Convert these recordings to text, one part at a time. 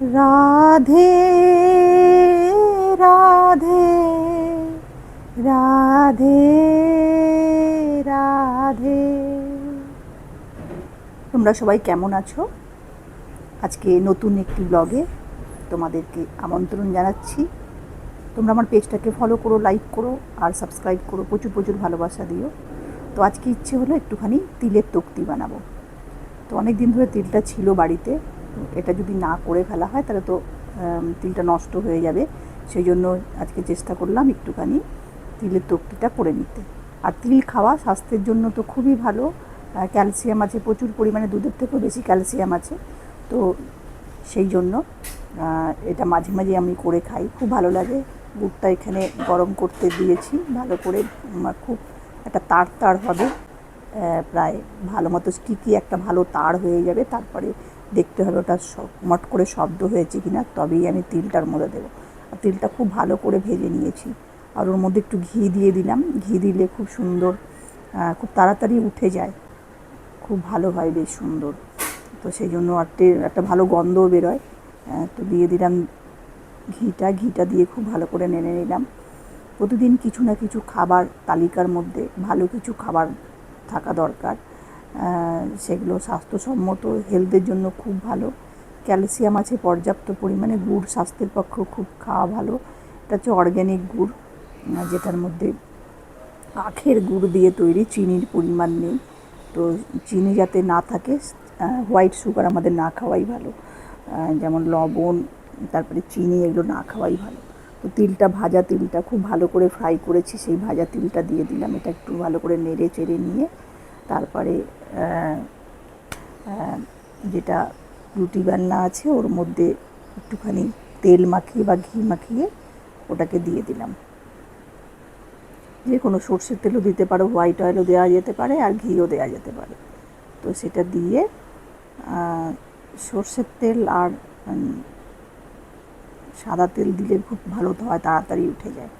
রাধে রাধে রাধে রাধে। তোমরা সবাই কেমন আছো? আজকে নতুন একটি ব্লগে তোমাদেরকে আমন্ত্রণ জানাচ্ছি। তোমরা আমার পেজটাকে ফলো করো লাইক করো, আর সাবস্ক্রাইব করো, প্রচুর প্রচুর ভালোবাসা দিও। তো আজকে ইচ্ছে হলো একটুখানি তিলের তক্তি বানাবো। তো অনেক দিন ধরে তিলটা ছিল বাড়িতে এটা যদি না করে ফেলা হয়, তাহলে তো তিলটা নষ্ট হয়ে যাবে। সেই জন্য আজকে চেষ্টা করলাম একটুখানি তিলের তক্তিটা করে নিতে। আর তিল খাওয়া স্বাস্থ্যের জন্য তো খুবই ভালো। ক্যালসিয়াম আছে, প্রচুর পরিমাণে দুধের থেকেও বেশি ক্যালসিয়াম আছে। তো সেই জন্য এটা মাঝে মাঝে আমি করে খাই। খুব ভালো লাগে। গুড়টা এখানে গরম করতে দিয়েছি, ভালো করে খুব একটা তার তার হবে। প্রায় ভালো মতো স্টিকি একটা ভালো তার হয়ে যাবে। তারপরে দেখতে হবে, ওটা মট করে শব্দ হয়েছে কিনা, তবেই আমি তিলটার মধ্যে দেবো। আর তিলটা খুব ভালো করে ভেজে নিয়েছি। আর ওর মধ্যে একটু ঘি দিয়ে দিলাম। ঘি দিলে খুব সুন্দর খুব তাড়াতাড়ি উঠে যায়। খুব ভালো হয় বেশ সুন্দর। তো সেই জন্য একটা ভালো গন্ধও বেরোয়। তো দিয়ে দিলাম ঘিটা। ঘিটা দিয়ে খুব ভালো করে নেড়ে নিলাম। প্রতিদিন কিছু না কিছু খাবার তালিকার মধ্যে ভালো কিছু খাবার থাকা দরকার। সেগুলো স্বাস্থ্যসম্মত হেলথের জন্য খুব ভালো। ক্যালসিয়াম আছে পর্যাপ্ত পরিমাণে, গুড় স্বাস্থ্যের পক্ষেও খুব খাওয়া ভালো। এটা হচ্ছে অর্গ্যানিক গুড় যেটার মধ্যে আখের গুড় দিয়ে তৈরি, চিনির পরিমাণ নেই। তো চিনি যাতে না থাকে হোয়াইট সুগার আমাদের না খাওয়াই ভালো। যেমন লবণ, তারপরে চিনি এগুলো না খাওয়াই ভালো। তো তিলটা, ভাজা তিলটা খুব ভালো করে ফ্রাই করেছি, সেই ভাজা তিলটা দিয়ে দিলাম। এটা একটু ভালো করে নেড়ে চেড়ে নিয়ে তারপরে যেটা রুটি বান্না আছে, ওর মধ্যে একটুখানি তেল মাখিয়ে বা ঘি মাখিয়ে ওটাকে দিয়ে দিলাম। যে কোনো সর্ষের তেলও দিতে পারো, হোয়াইট অয়েলও দেওয়া যেতে পারে আর ঘিও দেওয়া যেতে পারে। তো সেটা দিয়ে সর্ষের তেল আর সাদা তেল দিলে খুব ভালো হয়, তাড়াতাড়ি উঠে যায়।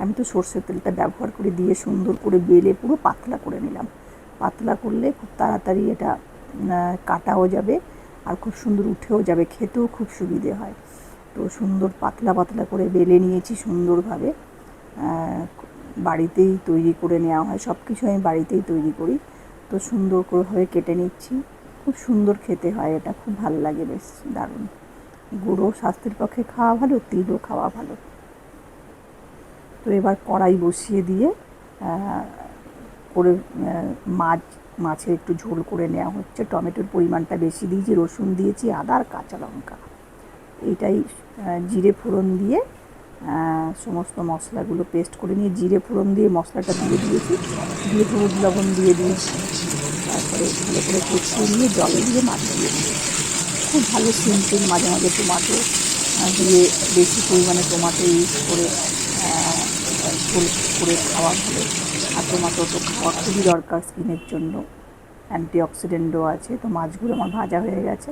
আমি তো সর্ষের তেলটা ব্যবহার করে দিয়ে সুন্দর করে বেলে পুরো পাতলা করে নিলাম। পাতলা করলে খুব তাড়াতাড়ি এটা কাটাও যাবে আর খুব সুন্দর উঠেও যাবে, খেতেও খুব সুবিধে হয়। তো সুন্দর পাতলা পাতলা করে বেলে নিয়েছি সুন্দরভাবে। বাড়িতেই তৈরি করে নেওয়া হয় সব কিছু আমি বাড়িতেই তৈরি করি। তো সুন্দর করেভাবে কেটে নিচ্ছি। খুব সুন্দর খেতে হয় এটা, খুব ভালো লাগে বেশ, দারুণ। গুঁড়ো স্বাস্থ্যের পক্ষে খাওয়া ভালো, তিলও খাওয়া ভালো। তো এবার কড়াই বসিয়ে দিয়ে করে মাছ, মাছের একটু ঝোল করে নেওয়া হচ্ছে। টমেটোর পরিমাণটা বেশি দিয়েছি, রসুন দিয়েছি, আদা আর কাঁচা লঙ্কা। এইটাই জিরে ফোড়ন দিয়ে সমস্ত মশলাগুলো পেস্ট করে নিয়ে জিরে ফোড়ন দিয়ে মশলাটা দিয়ে দিয়েছি। দিয়ে হলুদ লবণ দিয়ে দিয়েছি। তারপরে ভালো করে কষিয়ে নিয়ে জল দিয়ে মাছ দিয়ে দিয়েছি খুব ভালো সিম্পল মাঝে মাঝে টমাটো দিয়ে বেশি পরিমাণে টমাটো ইউজ করে করে খাওয়া ভালো। আর টমাটো তো খুবই দরকার স্কিনের জন্য। অ্যান্টিঅক্সিডেন্টও আছে, তো মাছগুলো আমার ভাজা হয়ে গেছে।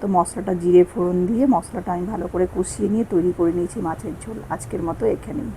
তো মশলাটা জিরে ফোড়ন দিয়ে, মশলাটা আমি ভালো করে কষিয়ে নিয়ে তৈরি করে নিয়েছি মাছের ঝোল। আজকের মতো এখানেই।